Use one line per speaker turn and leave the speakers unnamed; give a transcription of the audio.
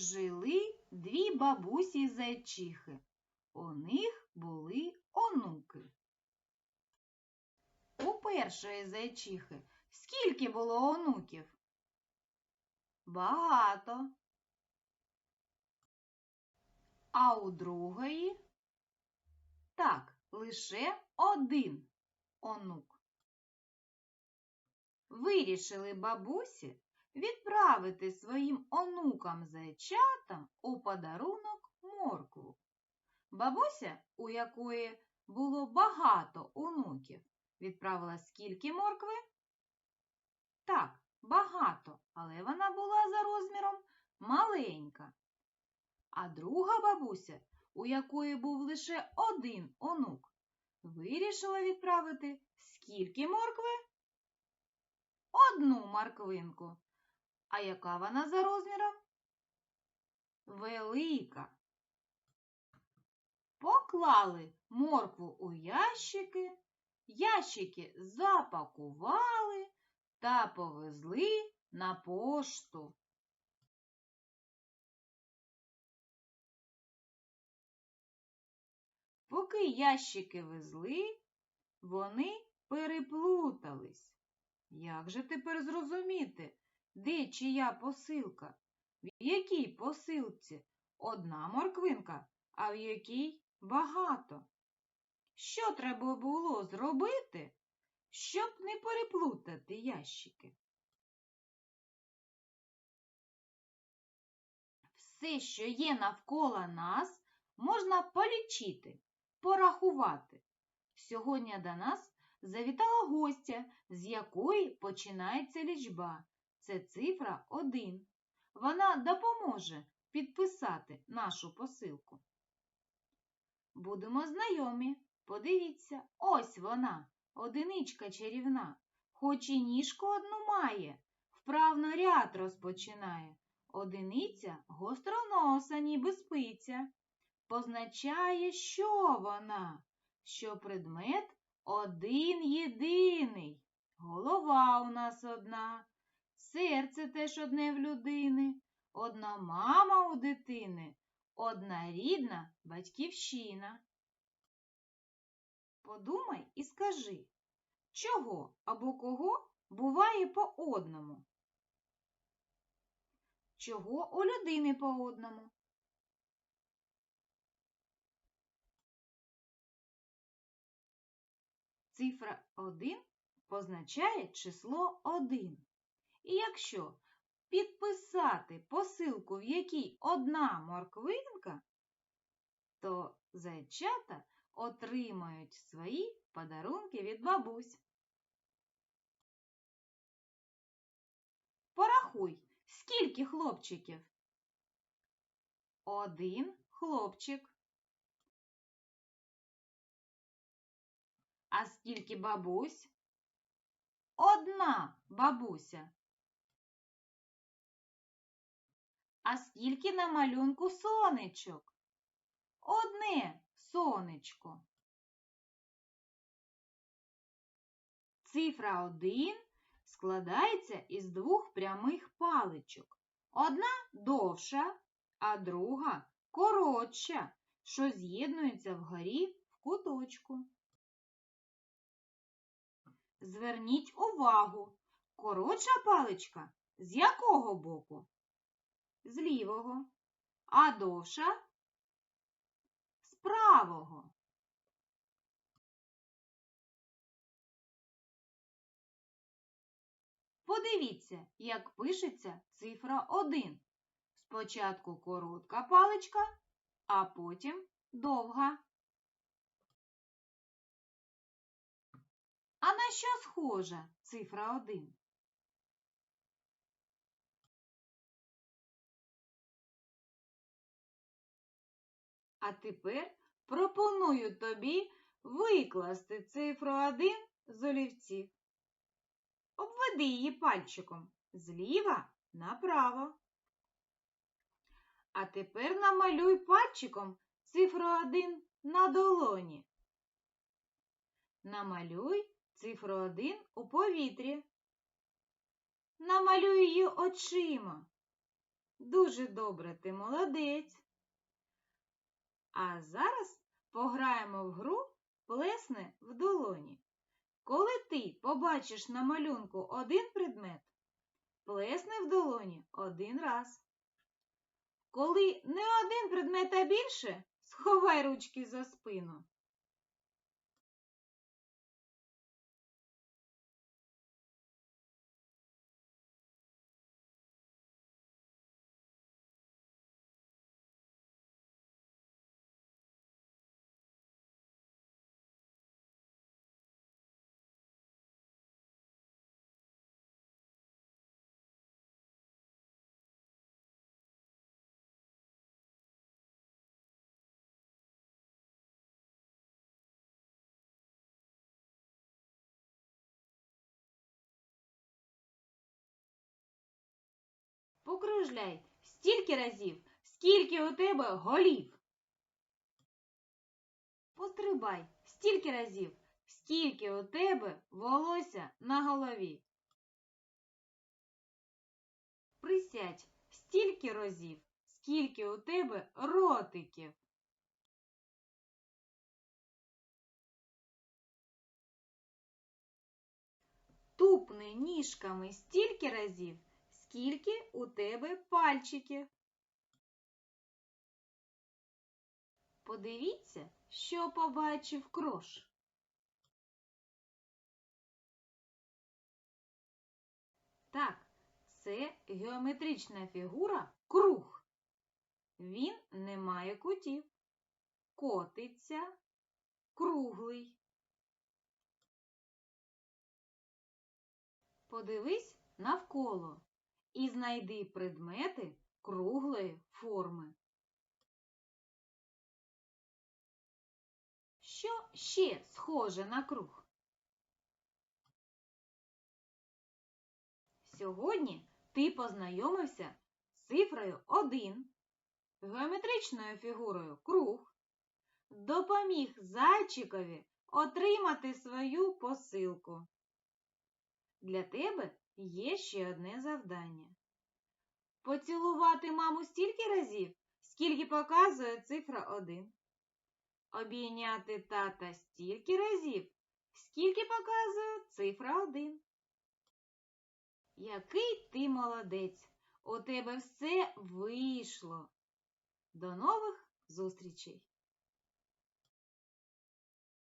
Жили дві бабусі зайчихи. У них були онуки. У першої зайчихи скільки було онуків? Багато. А у другої? Так, лише один онук. Вирішили бабусі відправити своїм онукам-зайчатам у подарунок моркву. Бабуся, у якої було багато онуків, відправила скільки моркви? Так, багато, але вона була за розміром маленька. А друга бабуся, у якої був лише один онук, вирішила відправити скільки моркви? Одну морквинку. А яка вона за розміром? Велика. Поклали моркву у ящики, ящики запакували та повезли на пошту. Поки ящики везли, вони переплутались. Як же тепер зрозуміти, де чия посилка? В якій посилці одна морквинка, а в якій багато? Що треба було зробити, щоб не переплутати ящики? Все, що є навколо нас, можна полічити, порахувати. Сьогодні до нас завітала гостя, з якої починається лічба. Це цифра 1. Вона допоможе підписати нашу посилку. Будемо знайомі. Подивіться, ось вона, одиничка чарівна, хоч і ніжку одну має, вправно ряд розпочинає. Одиниця гостроноса, ніби спиця. Позначає, що вона, що предмет один єдиний. Голова у нас одна, серце теж одне в людини, одна мама у дитини, одна рідна батьківщина. Подумай і скажи, чого або кого буває по одному? Чого у людини по одному? Цифра 1 позначає число 1. І якщо підписати посилку, в якій одна морквинка, то зайчата отримають свої подарунки від бабусь. Порахуй, скільки хлопчиків? Один хлопчик. А скільки бабусь? Одна бабуся. А скільки на малюнку сонечок? Одне сонечко. Цифра 1 складається із двох прямих паличок. Одна довша, а друга коротша, що з'єднується вгорі в куточку. Зверніть увагу, коротша паличка з якого боку? З лівого, а довша з правого. Подивіться, як пишеться цифра 1. Спочатку коротка паличка, а потім довга. А на що схожа цифра 1? А тепер пропоную тобі викласти цифру 1 з олівців. Обведи її пальчиком зліва направо. А тепер намалюй пальчиком цифру 1 на долоні. Намалюй цифру 1 у повітрі. Намалюй її очима. Дуже добре, ти молодець. А зараз пограємо в гру плесне в долоні. Коли ти побачиш на малюнку один предмет, плесни в долоні один раз. Коли не один предмет, а більше, сховай ручки за спину. Покружляй стільки разів, скільки у тебе голів. Пострибай стільки разів, скільки у тебе волосся на голові. Присядь стільки разів, скільки у тебе ротиків. Тупни ніжками стільки разів, скільки у тебе пальчиків. Подивіться, що побачив крош. Так, це геометрична фігура круг. Він не має кутів. Котиться круглий. Подивись навколо і знайди предмети круглої форми. Що ще схоже на круг? Сьогодні ти познайомився з цифрою 1, геометричною фігурою круг, допоміг зайчикові отримати свою посилку. Для тебе є ще одне завдання. Поцілувати маму стільки разів, скільки показує цифра 1. Обійняти тата стільки разів, скільки показує цифра 1. Який ти молодець! У тебе все вийшло. До нових зустрічей!